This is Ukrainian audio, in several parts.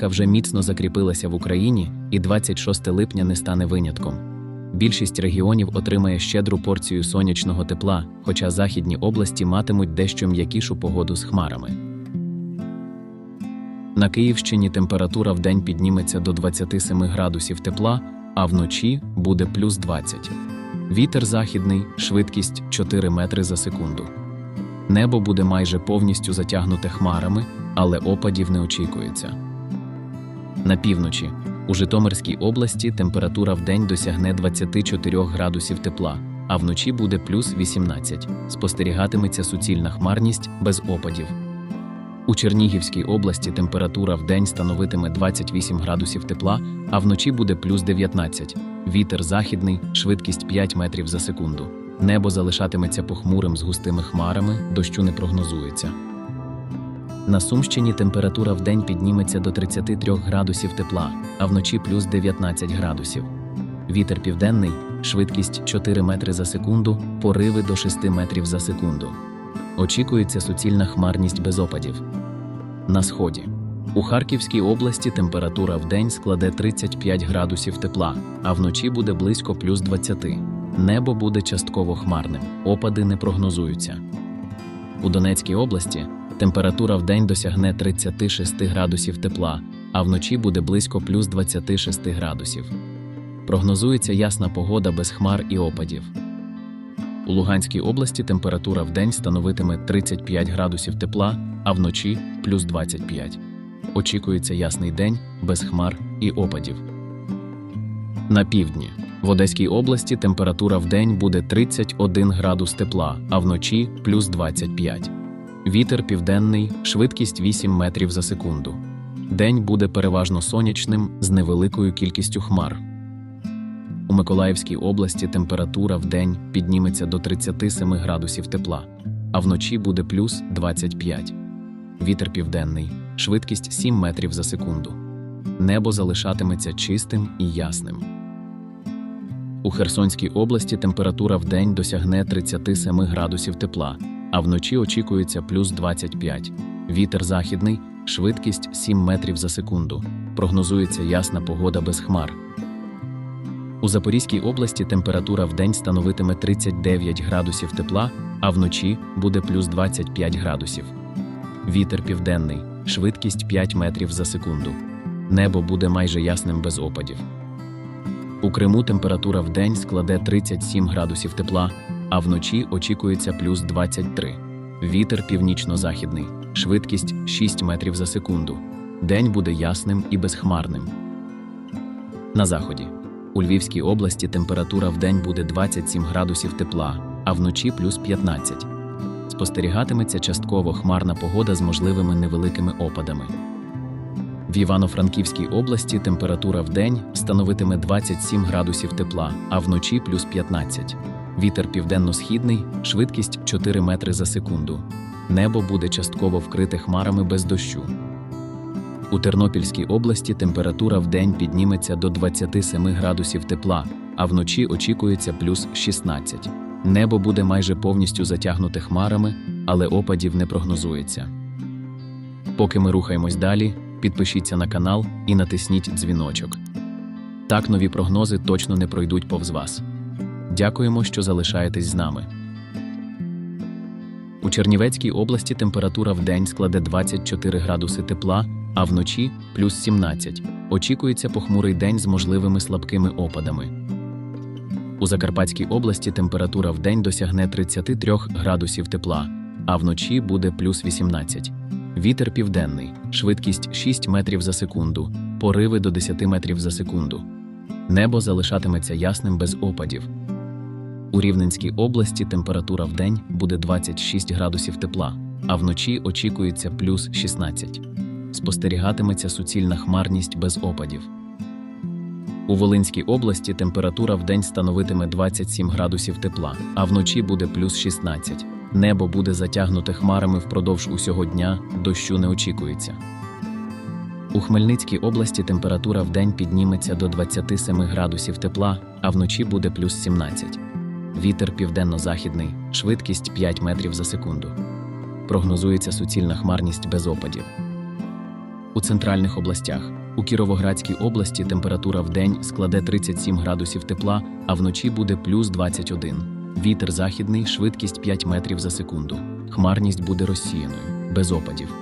Ка вже міцно закріпилася в Україні, і 26 липня не стане винятком. Більшість регіонів отримає щедру порцію сонячного тепла, хоча західні області матимуть дещо м'якішу погоду з хмарами. На Київщині температура вдень підніметься до 27 градусів тепла, а вночі буде плюс 20. Вітер західний, швидкість 4 метри за секунду. Небо буде майже повністю затягнуте хмарами, але опадів не очікується. На півночі у Житомирській області температура вдень досягне 24 градусів тепла, а вночі буде плюс 18. Спостерігатиметься суцільна хмарність без опадів. У Чернігівській області температура вдень становитиме 28 градусів тепла, а вночі буде плюс 19. Вітер західний, швидкість 5 метрів за секунду. Небо залишатиметься похмурим з густими хмарами, дощу не прогнозується. На Сумщині температура вдень підніметься до 33 градусів тепла, а вночі плюс 19 градусів. Вітер південний, швидкість 4 метри за секунду, пориви до 6 метрів за секунду. Очікується суцільна хмарність без опадів. На сході. У Харківській області температура вдень складе 35 градусів тепла, а вночі буде близько плюс 20. Небо буде частково хмарним, опади не прогнозуються. У Донецькій області температура вдень досягне 36 градусів тепла, а вночі буде близько плюс 26 градусів. Прогнозується ясна погода без хмар і опадів. У Луганській області температура вдень становитиме 35 градусів тепла, а вночі плюс 25. Очікується ясний день без хмар і опадів. На півдні в Одеській області температура вдень буде 31 градус тепла, а вночі плюс 25. Вітер південний, швидкість 8 метрів за секунду. День буде переважно сонячним з невеликою кількістю хмар. У Миколаївській області температура вдень підніметься до 37 градусів тепла, а вночі буде плюс 25. Вітер південний, швидкість 7 метрів за секунду. Небо залишатиметься чистим і ясним. У Херсонській області температура вдень досягне 37 градусів тепла, а вночі очікується плюс 25. Вітер західний, швидкість 7 метрів за секунду. Прогнозується ясна погода без хмар. У Запорізькій області температура вдень становитиме 39 градусів тепла, а вночі буде плюс 25 градусів. Вітер південний, швидкість 5 метрів за секунду. Небо буде майже ясним без опадів. У Криму температура вдень складе 37 градусів тепла, а вночі очікується плюс 23. Вітер північно-західний, швидкість 6 метрів за секунду. День буде ясним і безхмарним. На заході. У Львівській області температура вдень буде 27 градусів тепла, а вночі плюс 15. Спостерігатиметься частково хмарна погода з можливими невеликими опадами. В Івано-Франківській області температура вдень становитиме 27 градусів тепла, а вночі плюс 15. Вітер південно-східний, швидкість 4 метри за секунду. Небо буде частково вкрите хмарами без дощу. У Тернопільській області температура вдень підніметься до 27 градусів тепла, а вночі очікується плюс 16. Небо буде майже повністю затягнуте хмарами, але опадів не прогнозується. Поки ми рухаємось далі, підпишіться на канал і натисніть дзвіночок. Так нові прогнози точно не пройдуть повз вас. Дякуємо, що залишаєтесь з нами. У Чернівецькій області температура вдень складе 24 градуси тепла, а вночі плюс 17. Очікується похмурий день з можливими слабкими опадами. У Закарпатській області температура вдень досягне 33 градусів тепла, а вночі буде плюс 18. Вітер південний, швидкість 6 метрів за секунду, пориви до 10 метрів за секунду. Небо залишатиметься ясним без опадів. У Рівненській області температура вдень буде 26 градусів тепла, а вночі очікується плюс 16. Спостерігатиметься суцільна хмарність без опадів. У Волинській області температура вдень становитиме 27 градусів тепла, а вночі буде плюс 16. Небо буде затягнуте хмарами впродовж усього дня, дощу не очікується. У Хмельницькій області температура вдень підніметься до 27 градусів тепла, а вночі буде плюс 17. Вітер південно-західний, швидкість 5 метрів за секунду. Прогнозується суцільна хмарність без опадів. у центральних областях. У Кіровоградській області температура в день складе 37 градусів тепла, а вночі буде плюс 21. Вітер західний, швидкість 5 метрів за секунду. Хмарність буде розсіяною, без опадів.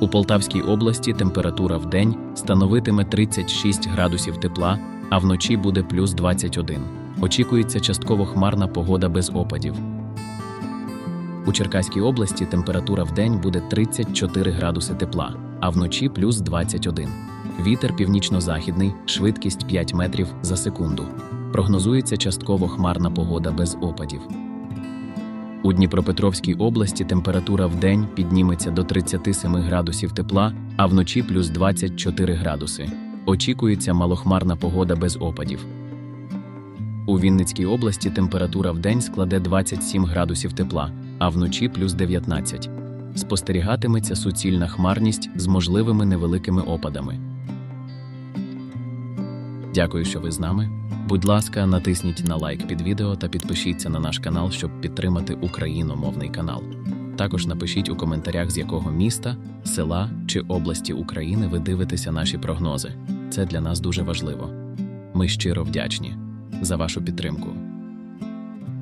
У Полтавській області температура в день становитиме 36 градусів тепла, а вночі буде плюс 21. Очікується частково хмарна погода без опадів. У Черкаській області температура в день буде 34 градуси тепла, а вночі плюс 21. Вітер північно-західний, швидкість 5 метрів за секунду. Прогнозується частково хмарна погода без опадів. У Дніпропетровській області температура в день підніметься до 37 градусів тепла, а вночі плюс 24 градуси. Очікується малохмарна погода без опадів. У Вінницькій області температура в день складе 27 градусів тепла, а вночі плюс 19. Спостерігатиметься суцільна хмарність з можливими невеликими опадами. Дякую, що ви з нами. Будь ласка, натисніть на лайк під відео та підпишіться на наш канал, щоб підтримати україномовний канал. Також напишіть у коментарях, з якого міста, села чи області України ви дивитеся наші прогнози. Це для нас дуже важливо. Ми щиро вдячні за вашу підтримку.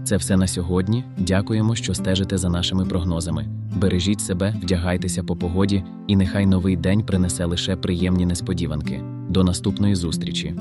Це все на сьогодні. Дякуємо, що стежите за нашими прогнозами. Бережіть себе, вдягайтеся по погоді, і нехай новий день принесе лише приємні несподіванки. До наступної зустрічі!